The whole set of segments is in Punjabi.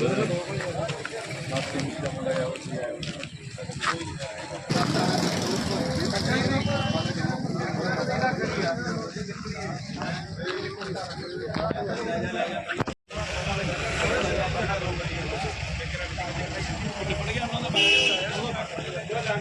போகுது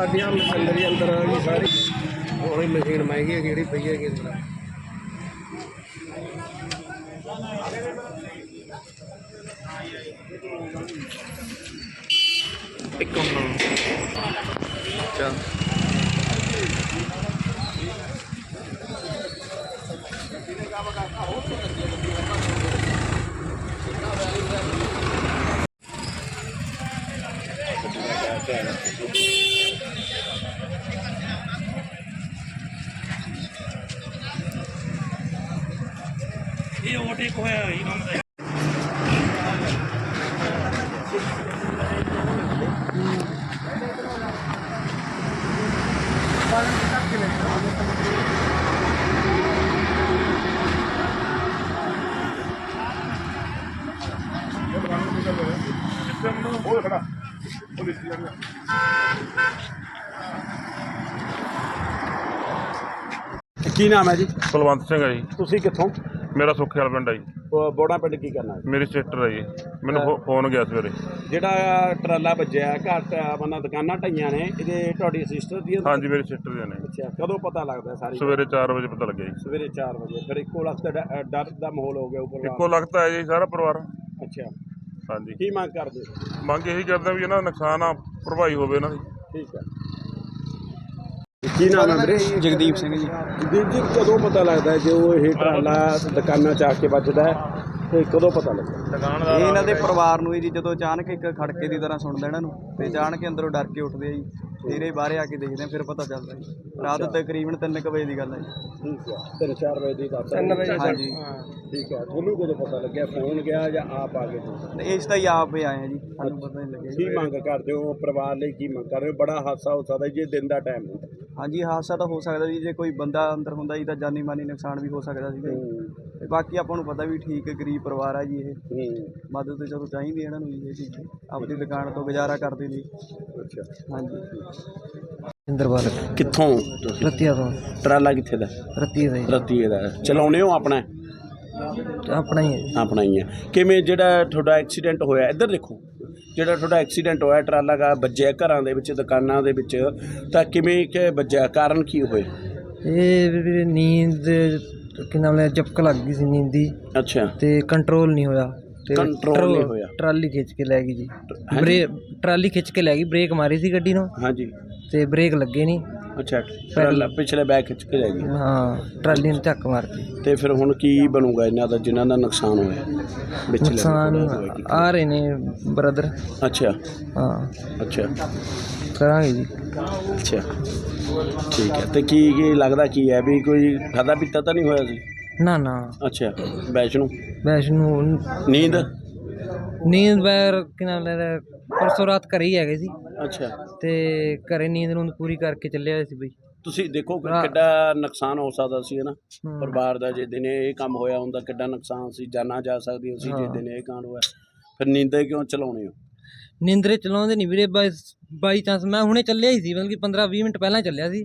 ਸਾਡੀਆਂ ਮਸ਼ੀਨਰੀ ਅੰਦਰ ਆ ਗਈ ਸਾਰੀ। ਉਹੀ ਮਸ਼ੀਨ ਮਹਿੰਗੀ ਹੈ ਕਿਹੜੀ ਪਈ ਹੈਗੀ ਅੰਦਰ? ਇੱਕ ਮਿੰਟ। ਚਾ ਇਹ ਓਵਰਟੇਕ ਹੋਇਆ ਹੀ ਕੀ ਨਾਮ ਹੈ ਜੀ? ਕੁਲਵੰਤ ਸਿੰਘ ਹੈ ਜੀ। ਤੁਸੀਂ ਕਿੱਥੋਂ? ਮੇਰਾ ਸੁੱਖਿਆਲ ਪਿੰਡ ਹੈ ਜੀ। ਬ- ਬੋੜਾ ਪਿੰਡ ਕੀ ਕਰਨਾ ਮੇਰੀ ਸਿਸਟਰ ਜੀ। ਮੈਨੂੰ ਫੋ- ਫੋਨ ਗਿਆ ਸਵੇਰੇ। ਜਿਹੜਾ ਟਰਾਲਾ ਵੱਜਿਆ ਘੱਟ ਮਨਾ ਦੁਕਾਨਾਂ ਢਾਈਆਂ ਨੇ ਇਹਦੇ ਤੁਹਾਡੀ ਸਿਸਟਰ ਦੀ ਹਾਂਜੀ ਮੇਰੀ ਸਿਸਟਰ ਦੇ ਨੇ। ਅੱਛਾ ਕਦੋਂ ਪਤਾ ਲੱਗਦਾ ਸਾਰੀ ਸਵੇਰੇ 4 ਵਜੇ ਪਤਾ ਲੱਗਿਆ ਜੀ। ਸਵੇਰੇ 4 ਵਜੇ ਫਿਰ ਇੱਕੋ ਲਖਤ ਡ- ਡਰ ਦਾ ਮਾਹੌਲ ਹੋ ਗਿਆ ਉੱਪਰ ਇੱਕੋ ਲੱਗਦਾ ਹੈ ਜੀ ਸਾਰਾ ਪਰਿਵਾਰ। ਅੱਛਾ। ਹਾਂਜੀ। ਕੀ ਮੰਗ ਕਰਦੇ? ਹੋ? ਮੰਗ ਇਹੀ ਕਰਦਾ ਵੀ ਇਹਨਾਂ ਦਾ ਨੁਕਸਾਨ ਆ ਭਰਵਾਈ ਹੋਵੇ ਇਹਨਾਂ ਦੀ। ਠੀਕ ਹੈ ਕੀ ਨਾਮ ਹੈ ਵੀਰੇ? ਜਗਦੀਪ ਸਿੰਘ ਜੀ। ਦੀਪ ਜੀ ਕਦੋਂ ਪਤਾ ਲੱਗਦਾ ਹੈ ਜੇ ਉਹ ਇਹ ਟਰਾਲਾ ਦੁਕਾਨਾਂ ਚ ਆ ਕੇ ਵੱਜਦਾ ਹੈ? ਤੇ ਕਦੋਂ ਪਤਾ ਲੱਗਦਾ ਇਹ ਇਹਨਾਂ ਦੇ ਪਰਿਵਾਰ ਨੂੰ ਹੀ ਜੀ ਜਦੋਂ ਅਚਾਨਕ ਇੱਕ ਖੜਕੇ ਦੀ ਤਰ੍ਹਾਂ ਸੁਣਦਾ ਇਹਨਾਂ ਨੂੰ ਤੇ ਅਚਾਨਕ ਅੰਦਰੋਂ ਡਰ ਕੇ ਉੱਠਦੇ ਆ ਜੀ। ਇਹ ਬਾਹਰ ਆ ਕੇ ਦੇਖਦੇ ਆ ਫਿਰ ਪਤਾ ਚੱਲਦਾ ਜੀ। ਰਾਤ ਤਕਰੀਬਨ 3 ਵਜੇ ਦੀ ਗੱਲ ਹੈ ਜੀ। ਠੀਕ ਹੈ ਤਿੰਨ ਚਾਰ ਵਜੇ ਦੀ ਦੱਸ ਹਾਂਜੀ। ਠੀਕ ਹੈ ਤੁਹਾਨੂੰ ਕਦੋਂ ਪਤਾ ਲੱਗਿਆ? ਫੋਨ ਗਿਆ ਜਾਂ ਆਪ ਆ ਗਏ ਤੁਸੀਂ? ਤੇ ਇਸ ਤਾਂ ਹੀ ਆਪ ਹੀ ਆਏ ਆ ਜੀ। ਸਾਨੂੰ ਪਤਾ ਨਹੀਂ ਲੱਗਿਆ ਜੀ। ਕੀ ਮੰਗ ਕਰਦੇ ਹੋ? ਪਰਿਵਾਰ ਲਈ ਕੀ ਮੰਗ ਕਰ ਰਹੇ ਹੋ? ਬੜਾ ਹਾਦਸਾ ਹੋ ਸਕਦਾ ਜੇ ਦਿਨ ਦਾ ਟਾਈਮ ਹੁੰਦਾ ਹਾਂਜੀ ਹਾਦਸਾ ਤਾਂ ਹੋ ਸਕਦਾ ਜੀ। ਜੇ ਕੋਈ ਬੰਦਾ ਅੰਦਰ ਹੁੰਦਾ ਜੀ ਤਾਂ ਜਾਨੀ ਮਾਨੀ ਨੁਕਸਾਨ ਵੀ ਹੋ ਸਕਦਾ ਜੀ। ਤੇ ਬਾਕੀ ਆਪਾਂ ਨੂੰ ਪਤਾ ਵੀ ਠੀਕ ਗਰੀਬ ਪਰਿਵਾਰ ਆ ਜੀ ਇਹ। ਹੂੰ। ਮਦਦ ਤੇ ਚਲੋ ਚਾਹੀਦੀ ਹੈ ਇਹਨਾਂ ਨੂੰ ਜੀ ਇਹ ਚੀਜ਼। ਆਪਣੀ ਦੁਕਾਨ ਤੋਂ ਗੁਜ਼ਾਰਾ ਕਰਦੇ ਨੇ। ਅੱਛਾ। ਹਾਂਜੀ। ਇੰਦਰਵਾਲ ਕਿੱਥੋਂ? ਰਤੀਆ ਤੋਂ। ਟਰਾਲਾ ਕਿੱਥੇ ਦਾ? ਰਤੀਆ ਦਾ। ਰਤੀਏ ਦਾ। ਚਲਾਉਣੇ ਹੋ ਆਪਣਾ? ਆਪਣਾ ਹੀ ਹੈ ਜੀ। ਆਪਣਾ ਹੀ ਹੈ। ਕਿਵੇਂ ਜਿਹੜਾ ਤੁਹਾਡਾ ਐਕਸੀਡੈਂਟ ਹੋਇਆ ਇੱਧਰ ਦੇਖੋ। ਜਿਹੜਾ ਤੁਹਾਡਾ ਐਕਸੀਡੈਂਟ ਹੋਇਆ ਟਰਾਲਾ ਦਾ ਵੱਜਿਆ ਘਰਾਂ ਦੇ ਵਿੱਚ ਦੁਕਾਨਾਂ ਦੇ ਵਿੱਚ ਤਾਂ ਕਿਵੇਂ ਕਿ ਵੱਜਿਆ? ਕਾਰਨ ਕੀ ਹੋਏ? ਇਹ ਨੀਂਦ ਕਿ ਨਾਮ ਲੈ ਜਪਕ ਲੱਗ ਗਈ ਸੀ ਨੀਂਦ ਦੀ ਅੱਛਾ ਤੇ ਕੰਟਰੋਲ ਨਹੀਂ ਹੋਇਆ ਤੇ Control ਟਰੋ- ਨਹੀਂ ਹੋਇਆ। ਟਰਾਲੀ ਖਿੱਚ ਕੇ ਲੈ ਗਈ ਜੀ ਹਾਂਜੀ? ਬ੍ਰੇ ਟਰਾਲੀ ਖਿੱਚ ਕੇ ਲੈ ਗਈ ਬ੍ਰੇਕ ਮਾਰੀ ਸੀ ਗੱਡੀ ਨੂੰ ਹਾਂਜੀ ਤੇ ਬ੍ਰੇਕ ਲੱਗੇ ਨਹੀਂ ਅੱਛਾ ਟਰਾਲਾ ਪਿਛਲੇ ਬੈਕ ਖਿੱਚ ਕੇ ਲੈ ਗਈ। ਹਾਂ ਟਰਾਲੀ ਨੇ ਝੱਕ ਮਾਰਤੀ। ਤੇ ਫਿਰ ਹੁਣ ਕੀ ਬਣੂਗਾ ਇਹਨਾਂ ਦਾ ਜਿਨ੍ਹਾਂ ਦਾ ਨੁਕਸਾਨ ਹੋਇਆ? ਨੁਕਸਾਨ ਆ ਰਹੇ ਨੇ ਬ੍ਰਦਰ ਅੱਛਾ। ਹਾਂ। ਅੱਛਾ। ਕਰਾਂਗੇ ਜੀ। ਅੱਛਾ। ਠੀਕ ਹੈ। ਤੇ ਕੀ ਕੀ ਲੱਗਦਾ ਕੀ ਹੈ ਵੀ ਕੋਈ ਖਾਦਾ ਪੀਤਾ ਤਾਂ ਨਹੀਂ ਹੋਇਆ ਸੀ? ਨਾ ਨਾ। ਅੱਛਾ। ਵੈਸ਼ਨੂੰ? ਵੈਸ਼ਨੂੰ ਨੀਂਦ? ਨੀਂਦ ਵੈਰ ਕਿ ਨਾਮ ਲੈ ਪਰਸੋਂ ਰਾਤ ਘਰੇ ਹੀ ਹੈਗੇ ਸੀ। ਅੱਛਾ। ਤੇ ਘਰੇ ਨੀਂਦ ਨੂੰ ਪੂਰੀ ਕਰਕੇ ਚੱਲੇ ਹੋਏ ਸੀ ਬਈ। ਤੁਸੀਂ ਦੇਖੋ ਕਿ ਹਾਂ। ਕਿੱਡਾ ਨੁਕਸਾਨ ਹੋ ਸਕਦਾ ਸੀ ਹਨਾ ਹਮ। ਪਰਿਵਾਰ ਦਾ ਜੇ ਦਿਨੇ ਇਹ ਕੰਮ ਹੋਇਆ ਹੁੰਦਾ ਕਿੱਡਾ ਨੁਕਸਾਨ ਸੀ ਜਾਨਾਂ ਜਾ ਸਕਦੀਆਂ ਸੀ ਜੇ ਹਾਂ। ਦਿਨੇ ਇਹ ਕਾਂਡ ਹੋਇਆ। ਫਿਰ ਨੀਂਦੇ ਕਿਉਂ ਚਲਾਉਣੇ ਹੋ? ਨਿੰਦਰੇ ਚਲਾਉਂਦੇ ਨਹੀਂ ਵੀਰੇ ਬਾਈ ਚਾਂਸ ਮੈਂ ਹੁਣੇ ਚੱਲਿਆ ਹੀ ਸੀ ਮਤਲਬ ਕਿ 15 20 ਮਿੰਟ ਪਹਿਲਾਂ ਚੱਲਿਆ ਸੀ।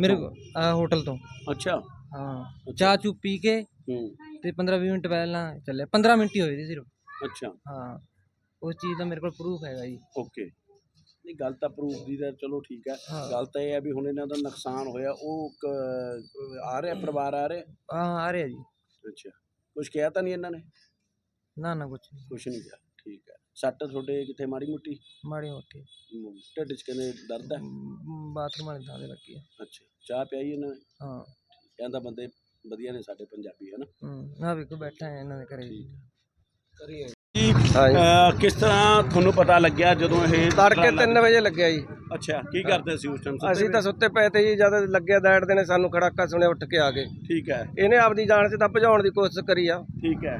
ਮੇਰੇ ਕਿੱਥੋਂ? ਆ ਹੋਟਲ ਤੋਂ। ਅੱਛਾ। ਹਾਂ। ਚਾਹ ਚੂ ਪੀ ਕੇ ਹੂੰ। ਤੇ 15 20 ਮਿੰਟ ਪਹਿਲਾਂ ਚੱਲਿਆ। 15 ਮਿੰਟ ਹੀ ਹੋਏ ਸੀ ਸਿਰਫ। ਅੱਛਾ। ਹਾਂ ਉਸ ਚੀਜ਼ ਦਾ ਮੇਰੇ ਕੋਲ ਪ੍ਰੂਫ ਹੈਗਾ ਜੀ। ਓਕੇ ਨਹੀਂ ਗੱਲ ਤਾਂ ਪ੍ਰੂਫ ਦੀ ਤਾਂ ਚਲੋ ਠੀਕ ਹੈ। ਹਾਂ। ਗੱਲ ਤਾਂ ਇਹ ਹੈ ਵੀ ਹੁਣ ਇਹਨਾਂ ਦਾ ਨੁਕਸਾਨ ਹੋਇਆ ਉਹ ਕ- ਆ ਰਿਹਾ ਪਰਿਵਾਰ ਆ ਰਿਹਾ? ਹਾਂ ਆ ਰਿਹਾ ਜੀ। ਅੱਛਾ। ਕੁਝ ਕਿਹਾ ਤਾਂ ਨਹੀਂ ਇਹਨਾਂ ਨੇ? ਨਾ ਨਾ ਕੁਛ ਨਹੀਂ। ਕੁਝ ਨਹੀਂ ਕਿਹਾ। ਠੀਕ ਹੈ। ਸੱਟ ਤੁਹਾਡੇ ਕਿੱਥੇ ਮਾੜੀ ਮੁੱਟੀ? ਮਾੜੀ ਮੋਟੀ। ਮ, ਢਿੱਡ 'ਚ ਕਹਿੰਦੇ ਦਰਦ ਹੈ? ਮ, ਬਾਥਰੂਮ ਵਾਲੇ ਥਾਂ ਦੇ ਲੱਗੀ ਆ। ਅੱਛਾ ਚਾਹ ਪਿਆਈ ਇਹਨਾਂ ਨੇ? ਹਾਂ। ਕਹਿੰਦਾ ਬੰਦੇ ਵਧੀਆ ਨੇ ਸਾਡੇ ਪੰਜਾਬੀ ਹੈ ਨਾ? ਹੂੰ ਆ ਵੇਖੋ ਬੈਠਾ ਹੈ ਇਹਨਾਂ ਦੇ ਘਰੇ। ਜੀ ਜੀ ਅਹ, ਕਿਸ ਤਰ੍ਹਾਂ ਤੁਹਾਨੂੰ ਪਤਾ ਲੱਗਿਆ ਜਦੋਂ ਇਹ ਤੜਕੇ ਟਰਾਲਾ- 3 ਵਜੇ ਲੱਗਿਆ ਜੀ। ਅੱਛਾ ਕੀ ਕਰਦੇ ਸੀ ਉਸ ਟਾਈਮ ਅਸੀਂ ਤਾਂ ਸੁੱਤੇ ਪਏ ਤੇ ਜੀ ਜਦ ਲੱਗਿਆ ਦੈੜਦੇ ਨੇ ਸਾਨੂੰ ਖੜਾਕਾ ਸੁਣਿਆ ਉੱਠ ਕੇ ਆ ਗਏ। ਠੀਕ ਹੈ। ਇਹਨੇ ਆਪਦੀ ਜਾਨ 'ਚ ਤਾਂ ਭਜਾਉਣ ਦੀ ਕੋਸ਼ਿਸ਼ ਕਰੀ ਆ। ਠੀਕ ਹੈ।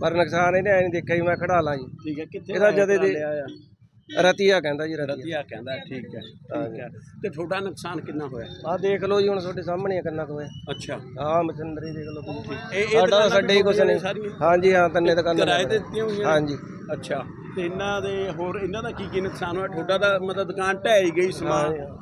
ਪਰ ਨੁਕਸਾਨ ਇਹਨੇ ਐ ਨਹੀਂ ਦੇਖਿਆ ਜੀ ਮੈਂ ਖੜਾ ਲਾਂ ਜੀ। ਠੀਕ ਹੈ ਕਿੱਥੇ ਇਹਦਾ ਜਦੇ ਦੇ- ਰਤੀਆ ਕਹਿੰਦਾ ਜੀ ਰਤੀਆ। ਰਤੀਆ ਕਹਿੰਦਾ ਠੀਕ ਹੈ ਠੀਕ ਹੈ। ਤੇ ਤੁਹਾਡਾ ਨੁਕਸਾਨ ਕਿੰਨਾ ਹੋਇਆ? ਆਹ ਦੇਖ ਲਓ ਜੀ ਹੁਣ ਤੁਹਾਡੇ ਸਾਹਮਣੇ ਆ ਕਿੰਨਾ ਕੁ ਹੋਇਆ। ਅੱਛਾ। ਆਹ ਮਸ਼ੀਨਰੀ ਦੇਖ ਲਓ ਤੁਸੀਂ। ਇਹ ਇਹ ਸਾਡਾ ਦੁਕਾਨਾਂ ਸਾਡੇ ਹੀ ਕੁਛ ਨਹੀਂ। ਸਾਰੀਆਂ? ਹਾਂਜੀ ਹਾਂ ਤੰਨੇ ਦੁਕਾਨਾਂ ਕਿਰਾਏ ਤੇ ਦਿੱਤੀਆਂ ਹੋਈਆਂ ਹਾਂਜੀ। ਅੱਛਾ। ਤੇ ਇਹਨਾਂ ਦੇ ਹੋਰ ਇਹਨਾਂ ਦਾ ਕੀ ਕੀ ਨੁਕਸਾਨ ਹੋਇਆ? ਤੁਹਾਡਾ ਤਾਂ ਮਤਲਬ ਦੁਕਾਨ ਢਹਿ ਹੀ ਗਈ ਸਮਾਨ। ਹਾਂ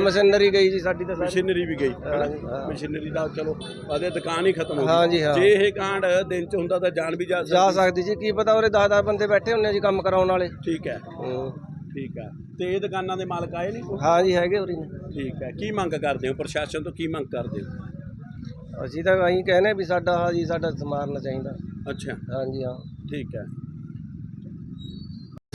ਮਸ਼ੀਨਰੀ ਗਈ ਜੀ ਸਾਡੀ ਤਾਂ ਸਾਰੀ। ਮਸ਼ੀਨਰੀ ਵੀ ਗਈ ਹਾਂ। ਮਸ਼ੀਨਰੀ ਦਾ ਚਲੋ ਆਦੇ ਦੁਕਾਨ ਹੀ ਖਤਮ ਹੋ ਗਈ। ਹਾਂ। ਜੇ ਇਹ ਕਾਂਡ ਦਿਨ ਚ ਹੁੰਦਾ ਤਾਂ ਜਾਨ ਵੀ ਜਾ ਜਾ ਸਕਦੀ ਸਕਦੀ ਜੀ ਕੀ ਪਤਾ ਉਰੇ 10-10 ਬੰਦੇ ਬੈਠੇ ਹੁੰਨੇ ਜੀ ਕੰਮ ਕਰਾਉਣ ਵਾਲੇ। ਠੀਕ ਹੈ। ਹੂੰ। ਠੀਕ ਹੈ। ਤੇ ਇਹ ਦੁਕਾਨਾਂ ਦੇ ਮਾਲਕ ਆਏ ਨਹੀਂ ਕੋਈ? ਹਾਂ ਜੀ ਹੈਗੇ ਉਰੀ ਨੇ ਠੀਕ ਹੈ। ਕੀ ਮੰਗ ਕਰਦੇ ਹੋ? ਪ੍ਰਸ਼ਾਸਨ ਤੋਂ ਕੀ ਮੰਗ ਕਰਦੇ ਹੋ? ਅਸੀਂ ਤਾਂ ਅਸੀਂ ਕਹਿੰਦੇ ਵੀ ਸਾਡਾ ਹਾਂ ਜੀ ਸਾਡਾ ਸਮਾਰਨਾ ਚਾਹੀਦਾ। ਅੱਛਾ। ਹਾਂਜੀ ਹਾਂ। ਠੀਕ ਹੈ।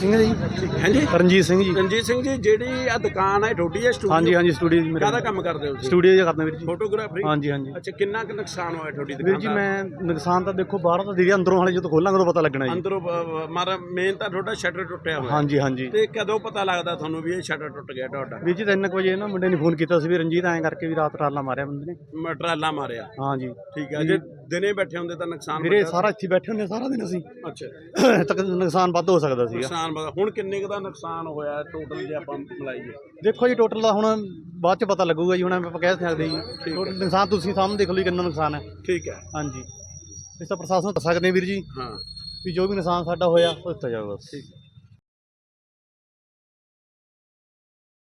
ਸਿੰਘ ਜੀ? ਹਾਂਜੀ? ਰਣਜੀਤ ਸਿੰਘ ਜੀ। ਰਣਜੀਤ ਸਿੰਘ ਜੀ ਜਿਹੜੀ ਆ ਦੁਕਾਨ ਹੈ ਤੁਹਾਡੀ ਹੈ ਸਟੂਡੀਓ ਹਾਂਜੀ ਹਾਂਜੀ ਸਟੂਡੀਓ ਜੀ ਕਾਹਦਾ ਕੰਮ ਕਰਦੇ ਹੋ ਤੁਸੀਂ? ਸਟੂਡੀਓ ਜਿਹਾ ਕਰਦਾ ਵੀਰ ਜੀ। ਫੋਟੋਗ੍ਰਾਫਰੀ ਹਾਂਜੀ ਹਾਂਜੀ। ਅੱਛਾ ਕਿੰਨਾ ਕੁ ਨੁਕਸਾਨ ਹੋਇਆ ਤੁਹਾਡੀ ਦੁਕਾਨ ਵੀਰ ਜੀ ਦਾ? ਮੈਂ ਨੁਕਸਾਨ ਤਾਂ ਦੇਖੋ ਬਾਹਰੋਂ ਤਾਂ ਦੀਦੀ ਅੰਦਰੋਂ ਹਾਲੇ ਜਦੋਂ ਖੋਲਾਂਗੇ ਉਦੋਂ ਪਤਾ ਲੱਗਣਾ ਜੀ। ਅੰਦਰੋਂ ਮਾਰਾ ਮੇਨ ਤਾਂ ਤੁਹਾਡਾ ਸ਼ਟਰ ਟੁੱਟਿਆ ਹੋਇਆ। ਹਾਂਜੀ ਹਾਂਜੀ। ਤੇ ਕਦੋਂ ਪਤਾ ਲੱਗਦਾ ਤੁਹਾਨੂੰ ਵੀ ਇਹ ਸ਼ਟਰ ਟੁੱਟ ਗਿਆ ਤੁਹਾਡਾ? ਵੀਰ ਜੀ 3 ਵਜੇ ਨਾ ਮੁੰਡੇ ਨੇ ਫੋਨ ਕੀਤਾ ਸੀ ਵੀ ਰਣਜੀਤ ਐਂ ਕਰਕੇ ਵੀ ਰਾਤ ਟਰਾਲਾ ਮਾਰਿਆ ਬੰਦੇ ਨੇ। ਮ- ਟਰਾਲਾ ਮਾਰਿਆ। ਹਾਂਜੀ। ਠੀਕ ਹੈ ਜੇ ਦਿਨੇ ਬੈਠੇ ਹੁੰਦੇ ਤਾਂ ਨੁਕਸਾਨ ਵੀਰੇ ਵੱਡਾ- ਸਾਰਾ ਇੱਥੇ ਬੈਠੇ ਹੁੰਦੇ ਸਾਰਾ ਦਿਨ ਅਸੀਂ। ਅੱਛਾ। ਤੱਕ ਨੁਕਸਾਨ ਵੱਧ ਹੋ ਸਕਦਾ ਸੀਗਾ। ਨੁਕਸਾਨ ਵੱਡਾ। ਹੁਣ ਕਿੰਨੇ ਕੁ ਦਾ ਨੁਕਸਾਨ ਹੋਇਆ ਟੋਟਲ ਜੇ ਆਪਾਂ ਮਿਲਾਈਏ? ਦੇਖੋ ਜੀ ਟੋਟਲ ਦਾ ਹੁਣ ਬਾਅਦ ਚ ਪਤਾ ਲੱਗੂਗਾ ਜੀ ਹੁਣ ਆਪਾਂ ਕਹਿ ਸਕਦੇ ਜੀ। ਟੋਟਲ ਨੁਕਸਾਨ ਤੁਸੀਂ ਸਾਹਮਣੇ ਦੇਖ ਲਓ ਜੀ ਕਿੰਨਾ ਨੁਕਸਾਨ ਹੈ। ਠੀਕ ਹੈ। ਹਾਂਜੀ। ਇਸ ਤਾਂ ਪ੍ਰਸ਼ਾਸਨ ਨੂੰ ਦੱਸ ਸਕਦੇ ਹਾਂ ਵੀਰ ਜੀ ਹਾਂ। ਵੀ ਜੋ ਵੀ ਨੁਕਸਾਨ ਸਾਡਾ ਹੋਇਆ ਉਹ ਦਿੱਤਾ ਜਾਊਗਾ। ਠੀਕ